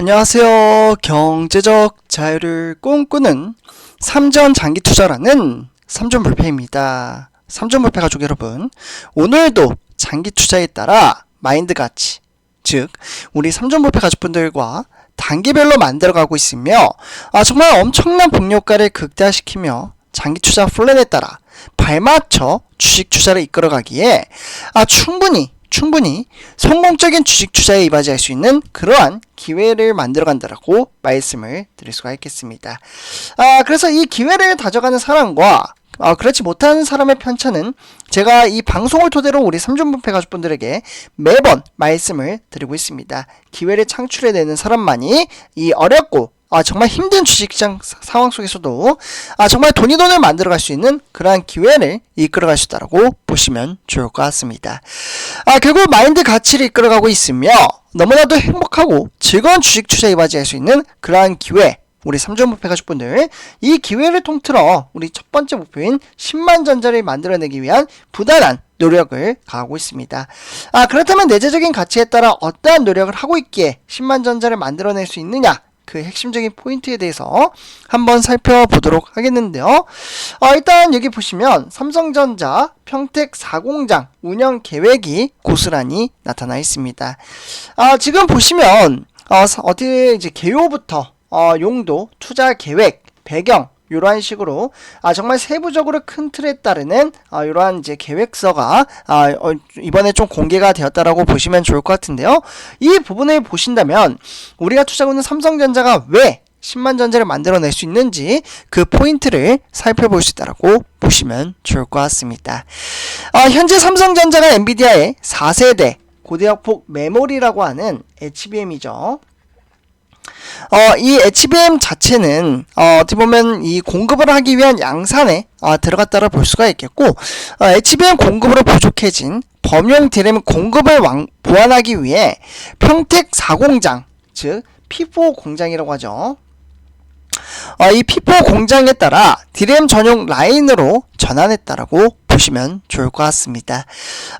안녕하세요. 경제적 자유를 꿈꾸는 삼전 장기 투자라는 삼전 불패입니다. 삼전 불패 가족 여러분, 오늘도 장기 투자에 따라 마인드 가치, 즉 우리 삼전 불패 가족분들과 단계별로 만들어가고 있으며 아, 정말 엄청난 복료가를 극대화시키며 장기 투자 플랜에 따라 발맞춰 주식 투자를 이끌어가기에 아, 충분히 충분히 성공적인 주식 투자에 이바지할 수 있는 그러한 기회를 만들어 간다라고 말씀을 드릴 수가 있겠습니다. 아, 그래서 이 기회를 다져가는 사람과 아, 그렇지 못하는 사람의 편차는 제가 이 방송을 토대로 우리 삼중분패 가족분들에게 매번 말씀을 드리고 있습니다. 기회를 창출해내는 사람만이 이 어렵고 아, 정말 힘든 주식시장 사- 상황 속에서도 아, 정말 돈이 돈을 만들어갈 수 있는 그러한 기회를 이끌어갈 수 있다고 보시면 좋을 것 같습니다. 아, 결국 마인드 가치를 이끌어가고 있으며 너무나도 행복하고 즐거운 주식 투자에 맞이할 수 있는 그러한 기회 우리 삼종 목표 가족분들 이 기회를 통틀어 우리 첫 번째 목표인 10만 전자를 만들어내기 위한 부단한 노력을 가하고 있습니다. 아 그렇다면 내재적인 가치에 따라 어떠한 노력을 하고 있기에 10만 전자를 만들어낼 수 있느냐 그 핵심적인 포인트에 대해서 한번 살펴보도록 하겠는데요. 어, 일단 여기 보시면 삼성전자 평택 4공장 운영 계획이 고스란히 나타나 있습니다. 아, 지금 보시면 어, 사- 어디 이제 개요부터 어, 용도, 투자 계획, 배경 이러한 식으로 아 정말 세부적으로 큰 틀에 따르는 아 이러한 이제 계획서가 아 어, 이번에 좀 공개가 되었다라고 보시면 좋을 것 같은데요. 이 부분을 보신다면 우리가 투자하고 있는 삼성전자가 왜 10만 전자를 만들어낼 수 있는지 그 포인트를 살펴볼 수 있다라고 보시면 좋을 것 같습니다. 아, 현재 삼성전자가 엔비디아의 4세대 고대역폭 메모리라고 하는 HBM이죠. 어, 이 HBM 자체는 어, 어떻게 보면 이 공급을 하기 위한 양산에 어, 들어갔다라 볼 수가 있겠고 어, HBM 공급으로 부족해진 범용 디램 공급을 왕, 보완하기 위해 평택 4공장 즉 P4 공장이라고 하죠. 어, 이 P4 공장에 따라 디램 전용 라인으로 전환했다라고 보시면 좋을 것 같습니다.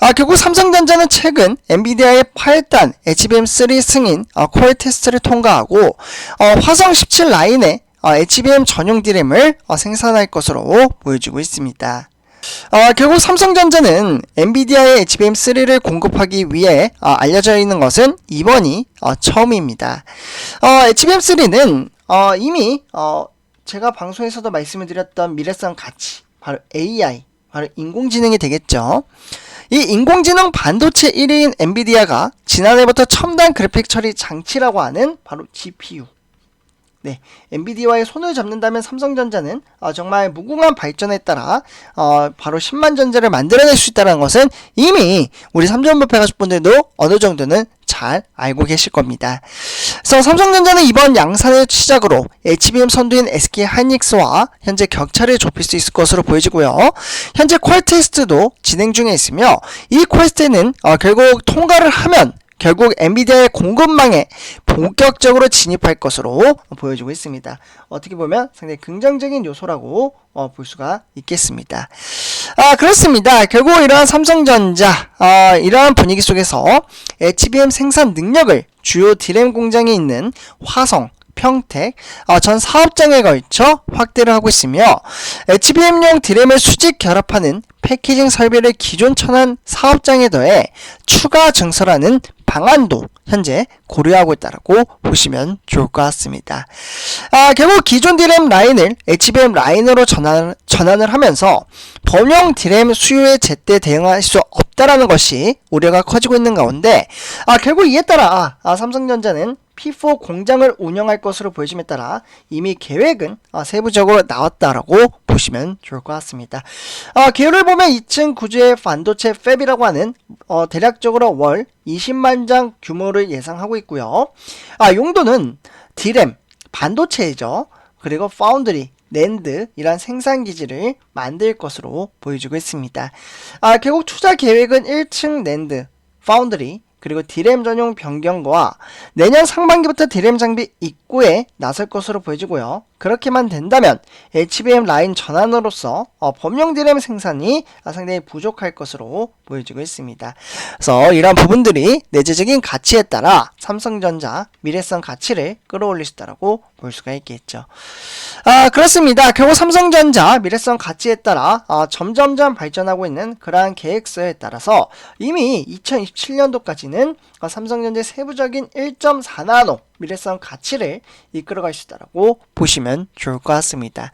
아, 결국 삼성전자는 최근 엔비디아의 8단 HBM3 승인 어, 코어 테스트를 통과하고 어, 화성 17 라인에 어, HBM 전용 디램을 어, 생산할 것으로 보여지고 있습니다. 어, 결국 삼성전자는 엔비디아의 HBM3를 공급하기 위해 어, 알려져 있는 것은 이번이 어, 처음입니다. 어, HBM3는 어, 이미 어, 제가 방송에서도 말씀을 드렸던 미래성 가치 바로 AI 바로 인공지능이 되겠죠. 이 인공지능 반도체 1위인 엔비디아가 지난해부터 첨단 그래픽 처리 장치라고 하는 바로 GPU 네, 엔비디아와의 손을 잡는다면 삼성전자는 어, 정말 무궁한 발전에 따라 어, 바로 10만 전자를 만들어낼 수 있다는 것은 이미 우리 삼성부패 가족분들도 어느 정도는 잘 알고 계실 겁니다. 그래서 삼성전자는 이번 양산을 시작으로 HBM 선두인 SK 하이닉스와 현재 격차를 좁힐 수 있을 것으로 보여지고요. 현재 퀄 테스트도 진행 중에 있으며 이 퀄테스트는 어, 결국 통과를 하면 결국 엔비디아의 공급망에 본격적으로 진입할 것으로 보여지고 있습니다. 어떻게 보면 상당히 긍정적인 요소라고 어, 볼 수가 있겠습니다. 아 그렇습니다. 결국 이러한 삼성전자 아, 이러한 분위기 속에서 HBM 생산 능력을 주요 디램 공장에 있는 화성 평택 어, 전 사업장에 걸쳐 확대를 하고 있으며 HBM용 디램을 수직 결합하는 패키징 설비를 기존 천안 사업장에 더해 추가 증설하는 방안도 현재 고려하고 있다라고 보시면 좋을 것 같습니다. 아, 결국 기존 디램 라인을 HBM 라인으로 전환, 전환을 하면서 범용 디램 수요에 제때 대응할 수 없다라는 것이 우려가 커지고 있는 가운데 아, 결국 이에 따라 아, 삼성전자는 P4 공장을 운영할 것으로 보여짐에 따라 이미 계획은 아, 세부적으로 나왔다라고 보시면 좋을 것 같습니다. 아, 개요를 보면 2층 구조의 반도체 팹이라고 하는 어, 대략적으로 월 20만 장 규모를 예상하고 있고요. 아, 용도는 디램, 반도체이죠. 그리고 파운드리, 낸드 이란 생산 기지를 만들 것으로 보여지고 있습니다. 아, 결국 투자 계획은 1층 낸드, 파운드리, 그리고 디램 전용 변경과 내년 상반기부터 디램 장비 입구에 나설 것으로 보여지고요. 그렇게만 된다면 HBM 라인 전환으로서 어, 범용 디램 생산이 아, 상당히 부족할 것으로 보여지고 있습니다. 그래서 이러한 부분들이 내재적인 가치에 따라 삼성전자 미래성 가치를 끌어올릴 수 있다고 볼 수가 있겠죠. 아 그렇습니다. 결국 삼성전자 미래성 가치에 따라 아, 점점점 발전하고 있는 그러한 계획서에 따라서 이미 2027년도까지는 아, 삼성전자의 세부적인 1.4나노 미래성 가치를 이끌어갈 수 있다고 보시면 좋을 것 같습니다.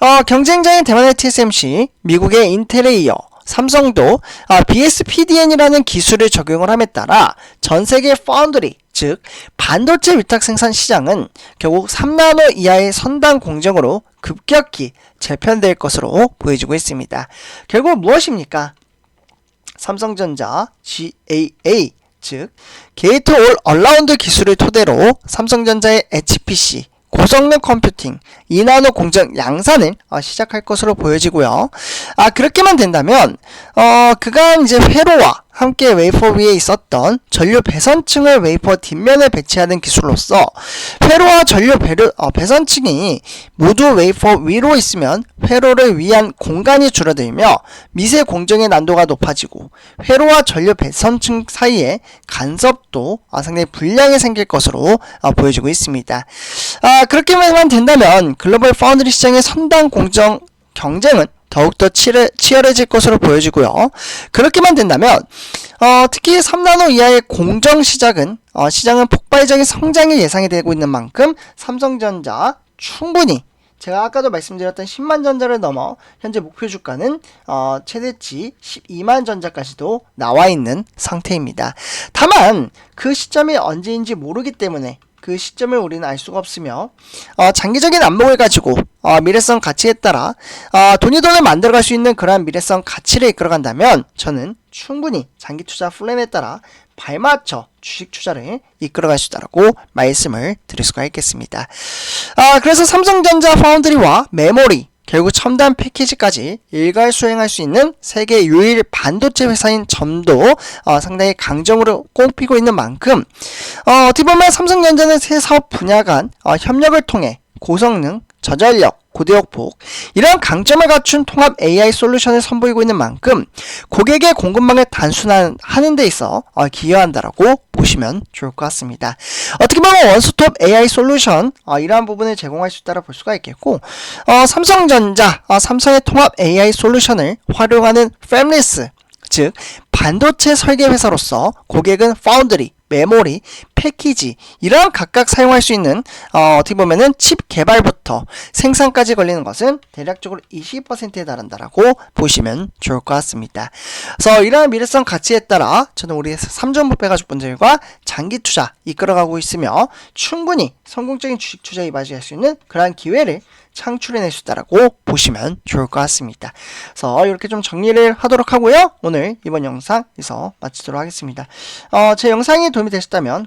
어, 경쟁자인 대만의 TSMC, 미국의 인텔에 이어 삼성도 아, BSPDN이라는 기술을 적용을 함에 따라 전 세계 파운드리 즉 반도체 위탁 생산 시장은 결국 3나노 이하의 선단 공정으로 급격히 재편될 것으로 보여지고 있습니다. 결국 무엇입니까? 삼성전자 GAA 즉 게이트 올 얼라운드 기술을 토대로 삼성전자의 HPC 고성능 컴퓨팅, 2나노 공정 양산을 어, 시작할 것으로 보여지고요. 아 그렇게만 된다면 어 그간 이제 회로와 함께 웨이퍼 위에 있었던 전류 배선층을 웨이퍼 뒷면에 배치하는 기술로서 회로와 전류 배류, 어, 배선층이 모두 웨이퍼 위로 있으면 회로를 위한 공간이 줄어들며 미세 공정의 난도가 높아지고 회로와 전류 배선층 사이에 간섭도 어, 상당히 불량이 생길 것으로 어, 보여지고 있습니다. 아, 그렇게만 된다면 글로벌 파운드리 시장의 선당 공정 경쟁은 더욱더 치열해, 치열해질 것으로 보여지고요. 그렇게만 된다면 어, 특히 3나노 이하의 공정 시작은 어, 시장은 폭발적인 성장이 예상이 되고 있는 만큼 삼성전자 충분히 제가 아까도 말씀드렸던 10만 전자를 넘어 현재 목표 주가는 어, 최대치 12만 전자까지도 나와 있는 상태입니다. 다만 그 시점이 언제인지 모르기 때문에 그 시점을 우리는 알 수가 없으며 어, 장기적인 안목을 가지고 어, 미래성 가치에 따라 어, 돈이 돈을 만들어갈 수 있는 그러한 미래성 가치를 이끌어간다면 저는 충분히 장기 투자 플랜에 따라 발맞춰 주식 투자를 이끌어갈 수 있다고 말씀을 드릴 수가 있겠습니다. 아, 그래서 삼성전자 파운드리와 메모리 결국 첨단 패키지까지 일괄 수행할 수 있는 세계 유일 반도체 회사인 점도 어, 상당히 강점으로 꼽히고 있는 만큼 어, 어떻게 보면 삼성전자는 새 사업 분야 간 어, 협력을 통해 고성능, 저전력, 고대역폭 이런 강점을 갖춘 통합 AI 솔루션을 선보이고 있는 만큼 고객의 공급망을 단순화하는 데 있어 어, 기여한다라고 보시면 좋을 것 같습니다. 어떻게 보면 원스톱 AI 솔루션 어, 이러한 부분을 제공할 수 있다고 볼 수가 있겠고 어, 삼성전자, 어, 삼성의 통합 AI 솔루션을 활용하는 팹리스 즉 반도체 설계 회사로서 고객은 파운드리, 메모리, 패키지 이러한 각각 사용할 수 있는 어, 어떻게 보면은 칩 개발부터 생산까지 걸리는 것은 대략적으로 20%에 달한다라고 보시면 좋을 것 같습니다. 그래서 이러한 미래성 가치에 따라 저는 우리 삼전부패 가족 분들과 장기 투자 이끌어가고 있으며 충분히 성공적인 주식 투자에 맞이할 수 있는 그러한 기회를 창출해낼 수 있다라고 보시면 좋을 것 같습니다. 그래서 이렇게 좀 정리를 하도록 하고요. 오늘 이번 영상 에서 마치도록 하겠습니다. 어, 제 영상이 도움이 되셨다면